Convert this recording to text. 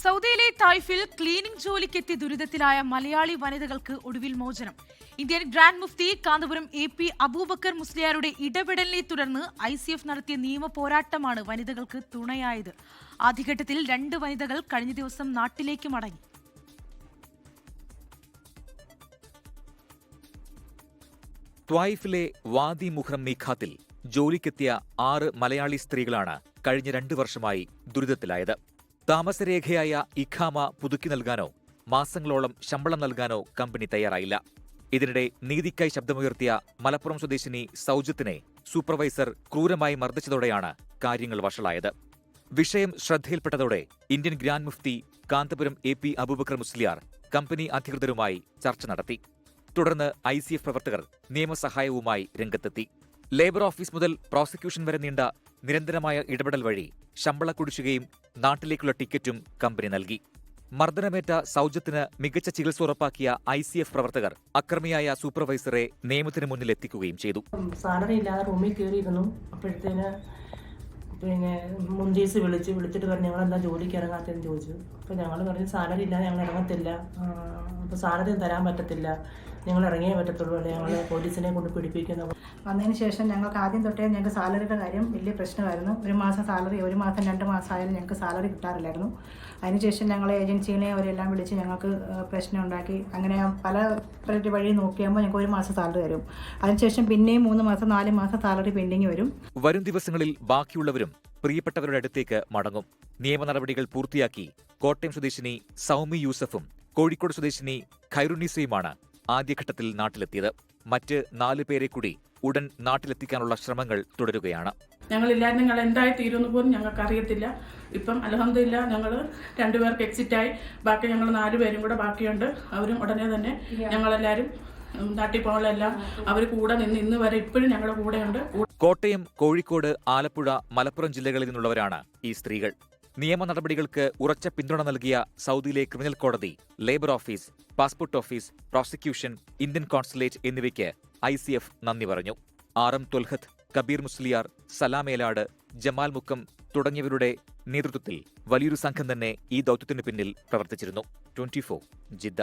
സൗദിയിലെ തായ്ഫിൽ ക്ലീനിംഗ് ജോലിക്കെത്തി ദുരിതത്തിലായ മലയാളി വനിതകൾക്ക് ഒടുവിൽ മോചനം. ഇന്ത്യൻ ഗ്രാൻഡ് മുഫ്തി കാന്തപുരം എ പി അബൂബക്കർ മുസ്ലിയാരുടെ ഇടപെടലിനെ തുടർന്ന് ഐ സി എഫ് നടത്തിയ നിയമ പോരാട്ടമാണ് വനിതകൾക്ക് തുണയായത്. ആദ്യഘട്ടത്തിൽ രണ്ട് വനിതകൾ കഴിഞ്ഞ ദിവസം നാട്ടിലേക്ക് മടങ്ങി. ത്വായിഫിലെ വാദി മുഹ്റം മീഖാത്തിൽ ജോലിക്കെത്തിയ ആറ് മലയാളി സ്ത്രീകളാണ് കഴിഞ്ഞ രണ്ട് വർഷമായി ദുരിതത്തിലായത്. താമസരേഖയായ ഇഖാമ പുതുക്കി നൽകാനോ മാസങ്ങളോളം ശമ്പളം നൽകാനോ കമ്പനി തയ്യാറായില്ല. ഇതിനിടെ നീതിക്കായി ശബ്ദമുയർത്തിയ മലപ്പുറം സ്വദേശിനി സൗജത്തിനെ സൂപ്പർവൈസർ ക്രൂരമായി മർദ്ദിച്ചതോടെയാണ് കാര്യങ്ങൾ വഷളായത്. വിഷയം ശ്രദ്ധയിൽപ്പെട്ടതോടെ Indian grand Mufti Kanthapuram A P Abubakar Musliyar company അധികൃതരുമായി ചർച്ച നടത്തി. തുടർന്ന് ഐ സി എഫ് പ്രവർത്തകർ നിയമസഹായവുമായി രംഗത്തെത്തി. ലേബർ ഓഫീസ് മുതൽ പ്രോസിക്യൂഷൻ വരെ നീണ്ട നിരന്തരമായ ഇടപെടൽ വഴി ശമ്പള കുടിശ്ശികയും നാട്ടിലേക്കുള്ള ടിക്കറ്റും കമ്പനി നൽകി. മർദ്ദനമേറ്റ സൗജത്തിന് മികച്ച ചികിത്സ ഉറപ്പാക്കിയ ഐ സി എഫ് പ്രവർത്തകർ അക്രമിയായ സൂപ്പർവൈസറെ നിയമത്തിന് മുന്നിൽ എത്തിക്കുകയും ചെയ്തു. സാലറി ഇല്ലാതെ റൂമിൽ കയറിയിരുന്നു. അപ്പോഴത്തേന് പിന്നെ മുന്തീസ് വിളിച്ച് വിളിച്ചിട്ട് പറഞ്ഞു ഞങ്ങളെന്താ ജോലിക്ക് ഇറങ്ങാത്തതെന്ന് ചോദിച്ചു. അപ്പോൾ ഞങ്ങൾ പറഞ്ഞു സാലറി ഇല്ലാതെ ഞങ്ങൾ ഇറങ്ങത്തില്ല. അപ്പോൾ സാലറി തരാൻ പറ്റത്തില്ല. നിങ്ങൾ ഇറങ്ങിയേ പറ്റത്തുള്ളൂ അല്ലെ? ഞങ്ങൾ പോലീസിനെ കൊണ്ട് പിടിപ്പിക്കുന്ന വന്നതിന് ശേഷം ഞങ്ങൾക്ക് ആദ്യം തൊട്ടേ ഞങ്ങൾക്ക് സാലറിയുടെ കാര്യം വലിയ പ്രശ്നമായിരുന്നു. ഒരു മാസം സാലറി ഒരു മാസം രണ്ട് മാസം ആയാലും ഞങ്ങൾക്ക് സാലറി കിട്ടാറില്ലായിരുന്നു. അതിനുശേഷം ഞങ്ങൾ ഏജൻസിനെ അവരെല്ലാം വിളിച്ച് ഞങ്ങൾക്ക് പ്രശ്നം ഉണ്ടാക്കി അങ്ങനെ പല വഴി നോക്കിയാകുമ്പോൾ ഞങ്ങൾക്ക് ഒരു മാസം സാലറി തരും അതിനുശേഷം പിന്നെയും മൂന്ന് മാസം നാല് മാസം സാലറി പെൻഡിങ് വരും. വരും ദിവസങ്ങളിൽ ബാക്കിയുള്ളവരും പ്രിയപ്പെട്ടവരുടെ അടുത്തേക്ക് മടങ്ങും. നിയമ നടപടികൾ പൂർത്തിയാക്കി കോട്ടയം സ്വദേശിനി സൗമി യൂസഫും കോഴിക്കോട് സ്വദേശിനി ഖൈറുനീസയുമാണ് ആദ്യഘട്ടത്തിൽ നാട്ടിലെത്തിയത്. മറ്റ് നാല് പേരെ കൂടി ഉടൻ നാട്ടിലെത്തിക്കാനുള്ള ശ്രമങ്ങൾ തുടരുകയാണ്. ഞങ്ങൾ ഇല്ലാതെ ഞങ്ങൾ എന്തായി തീരുമെന്ന് പോലും ഞങ്ങൾക്ക് അറിയത്തില്ല ഇപ്പം അലഹമില്ല ഞങ്ങൾ രണ്ടുപേർക്ക് എക്സിറ്റായി ബാക്കി ഞങ്ങൾ നാലു പേരും കൂടെ ബാക്കിയുണ്ട്. അവരും ഉടനെ തന്നെ ഞങ്ങളെല്ലാവരും നാട്ടിൽ പോകാനെല്ലാം അവർ കൂടെ നിന്ന് ഇന്ന് വരെ ഇപ്പോഴും ഞങ്ങളുടെ കൂടെയുണ്ട്. കോട്ടയം കോഴിക്കോട് ആലപ്പുഴ മലപ്പുറം ജില്ലകളിൽ നിന്നുള്ളവരാണ് ഈ സ്ത്രീകൾ. നിയമ നടപടികൾക്ക് ഉറച്ച പിന്തുണ നൽകിയ സൗദിയിലെ ക്രിമിനൽ കോടതി labour office passport office prosecution Indian consulate എന്നിവയ്ക്ക് ഐ സി എഫ് നന്ദി പറഞ്ഞു. ആർ എം തൊൽഹത്ത് കബീർ മുസ്ലിയാർ സലാമേലാട് ജമാൽ മുക്കം തുടങ്ങിയവരുടെ നേതൃത്വത്തിൽ വലിയൊരു സംഘം തന്നെ ഈ ദൗത്യത്തിന് പിന്നിൽ പ്രവർത്തിച്ചിരുന്നു. Twenty Jeddah